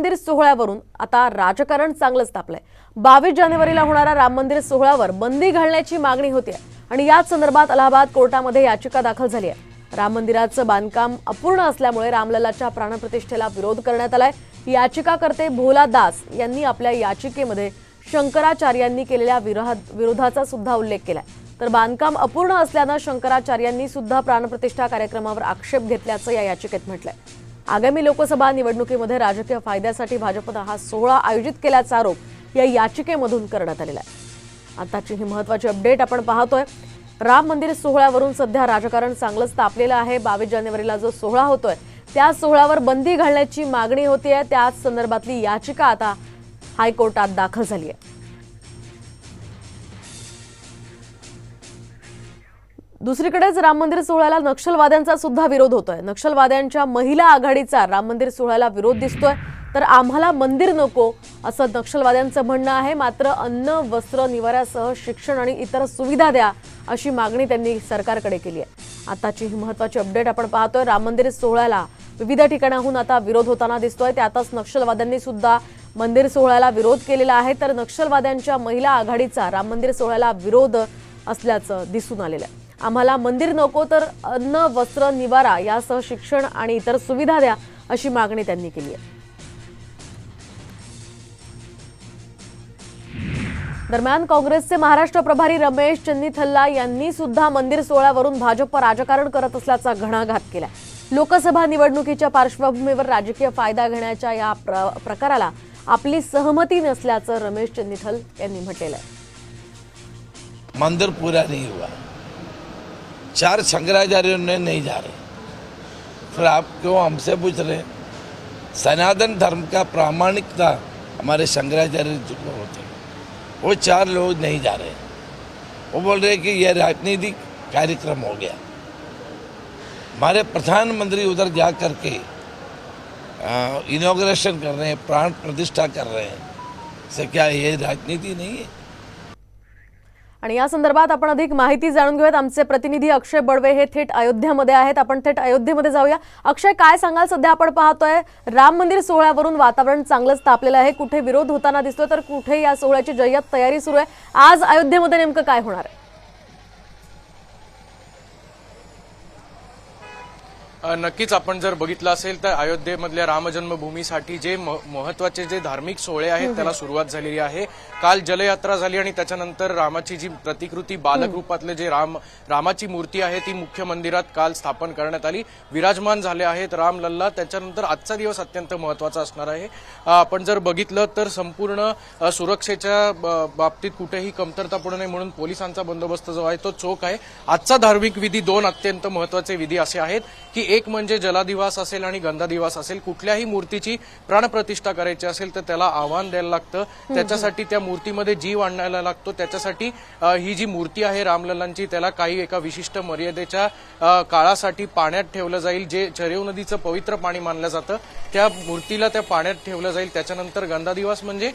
मंदिर सोहळ्यावरून आता राजकारण चांगलंच तापलंय. बावीस जानेवारीला होणाऱ्या राम मंदिर सोहळ्यावर बंदी घालण्याची मागणी होती आणि याच संदर्भात अलाहाबाद कोर्टामध्ये याचिका दाखल झाली आहे राम मंदिराचं बांधकाम अपूर्ण असल्यामुळे रामलल्लाच्या प्राणप्रतिष्ठेला विरोध करण्यात आलाय. याचिकाकर्ते भोला दास यांनी आपल्या याचिकेमध्ये शंकराचार्यांनी केलेल्या विरोधाचा सुद्धा उल्लेख केलाय. तर बांधकाम अपूर्ण असल्यानं शंकराचार्यांनी सुद्धा प्राणप्रतिष्ठा कार्यक्रमावर आक्षेप घेतल्याचं या याचिकेत म्हटलंय. आगामी लोकसभा निवडणुकीमध्ये राजकीय फायद्यासाठी भाजपनं हा सोहळा आयोजित केल्याचा आरोप या याचिकेमधून करण्यात आलेला आहे. आताची ही महत्वाची अपडेट आपण पाहतोय. राम मंदिर सोहळ्यावरून सध्या राजकारण चांगलंच तापलेलं आहे. बावीस जानेवारीला जो सोहळा होतोय त्या सोहळ्यावर बंदी घालण्याची मागणी होती आहे त्याच संदर्भातली याचिका आता हायकोर्टात दाखल झाली आहे दुसरीकडेच राम मंदिर सोहळ्याला नक्षलवाद्यांचा सुद्धा विरोध होतोय. नक्षलवाद्यांच्या महिला आघाडीचा राम मंदिर सोहळ्याला विरोध दिसतोय. तर आम्हाला मंदिर नको असं नक्षलवाद्यांचं म्हणणं आहे. मात्र अन्न वस्त्र निवाऱ्यासह शिक्षण आणि इतर सुविधा द्या अशी मागणी त्यांनी सरकारकडे केली आहे. आताची ही महत्वाची अपडेट आपण पाहतोय. राम मंदिर सोहळ्याला विविध ठिकाणाहून आता विरोध होताना दिसतोय. त्यातच नक्षलवाद्यांनी सुद्धा मंदिर सोहळ्याला विरोध केलेला आहे. तर नक्षलवाद्यांच्या महिला आघाडीचा राम मंदिर सोहळ्याला विरोध असल्याचं दिसून आलेलं आहे. आम्हाला मंदिर नको तर अन्न वस्त्र निवारा यासह शिक्षण आणि इतर सुविधा द्या अशी मागणी त्यांनी केली आहे. दरम्यान काँग्रेसचे महाराष्ट्र प्रभारी रमेश चन्नीथल्ला यांनी सुद्धा मंदिर सोहळ्यावरून भाजप राजकारण करत असल्याचा घणाघात केला. लोकसभा निवडणुकीच्या पार्श्वभूमीवर राजकीय फायदा घेण्याच्या या प्र प्रकाराला आपली सहमती नसल्याचं रमेश चन्नीथल यांनी म्हटलेलं आहे. मंदिर पुरा नाही हुआ. चार शंकराचार्य नहीं जा रहे। फिर आप क्यों हमसे पूछ रहे? सनातन धर्म का प्रामाणिकता हमारे शंकराचार्य जी को होते हैं। वो चार लोग नहीं जा रहे। वो बोल रहे कि यह राजनीतिक कार्यक्रम हो गया। हमारे प्रधानमंत्री उधर जा कर के इनोग्रेशन कर रहे हैं, प्राण प्रतिष्ठा कर रहे हैं। से क्या ये राजनीति नहीं है? आणि या संदर्भात आपण अधिक माहिती जाणून घेऊयात. आमचे प्रतिनिधी अक्षय बडवे हे थेट अयोध्येमध्ये आहेत. आपण थेट अयोध्येमध्ये जाऊया. अक्षय काय सांगाल? सध्या आपण पाहतोय राम मंदिर सोहळ्यावरून वातावरण चांगलंच तापलेलं आहे. कुठे विरोध होताना दिसतोय तर कुठे या सोहळ्याची जय्यत तयारी सुरू आहे? आज अयोध्येमध्ये नेमकं काय होणार आहे? नक्कीच आपण जर बघितलं असेल तर अयोध्येमधल्या रामजन्मभूमीसाठी जे महत्त्वाचे जे धार्मिक सोहळे आहेत त्याला सुरुवात झालेली आहे. काल जलयात्रा झाली आणि त्याच्यानंतर रामाची जी प्रतिकृती बालक रूपातले जे राम रामाची मूर्ती आहे ती मुख्य मंदिरात काल स्थापन करण्यात आली. विराजमान झाले आहेत राम लल्ला. त्याच्यानंतर आजचा दिवस अत्यंत महत्त्वाचा असणार आहे. आपण जर बघितलं तर संपूर्ण सुरक्षेच्या बाबतीत कुठेही कमतरता पडू नये म्हणून पोलिसांचा बंदोबस्त जो आहे तो चोख आहे. आजचा धार्मिक विधी दोन अत्यंत महत्त्वाचे विधी असे आहेत की एक म्हणजे जलादिवास असेल आणि गंधादिवास असेल कुठल्याही मूर्तीची प्राणप्रतिष्ठा करायची असेल तर त्याला आव्हान द्यायला लागतं. त्याच्यासाठी त्या मूर्तीमध्ये जीव आणायला लागतो. त्याच्यासाठी ही जी मूर्ती आहे रामलल्लांची त्याला काही एका विशिष्ट मर्यादेच्या काळासाठी पाण्यात ठेवलं जाईल जे चरेव नदीचं पवित्र पाणी मानलं जातं. त्या मूर्तीला त्या पाण्यात ठेवलं जाईल. त्याच्यानंतर गंधादिवास म्हणजे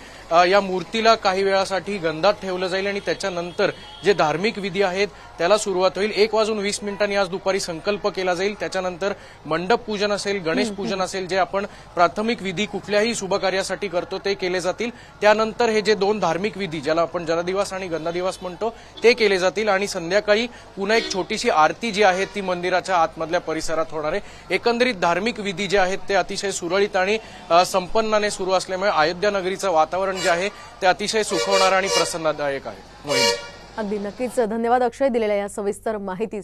या मूर्तीला काही वेळासाठी गंधात ठेवलं जाईल आणि त्याच्यानंतर जे धार्मिक विधी आहेत त्याला सुरुवात होईल. एक वाजून वीस मिनिटांनी आज दुपारी संकल्प केला जाईल. त्याच्यानंतर मंडप पूजन असेल गणेश पूजन असेल जे आपण प्राथमिक विधी कुठल्याही शुभकार्यासाठी करतो ते केले जातील. त्यानंतर हे जे दोन धार्मिक विधी ज्याला आपण जलदिवस आणि गंधादिवस म्हणतो ते केले जातील. आणि संध्याकाळी पुन्हा एक छोटीशी आरती जी आहे ती मंदिराच्या आतमधल्या परिसरात होणार आहे. एकंदरीत धार्मिक विधी जे आहेत ते अतिशय सुरळीत आणि संपन्नाने सुरू असल्यामुळे अयोध्या नगरीचं वातावरण जे आहे ते अतिशय सुखवणारं आणि प्रसन्नदायक आहे. अगदी नक्कीच. धन्यवाद अक्षय दिलेल्या या सविस्तर माहितीसाठी.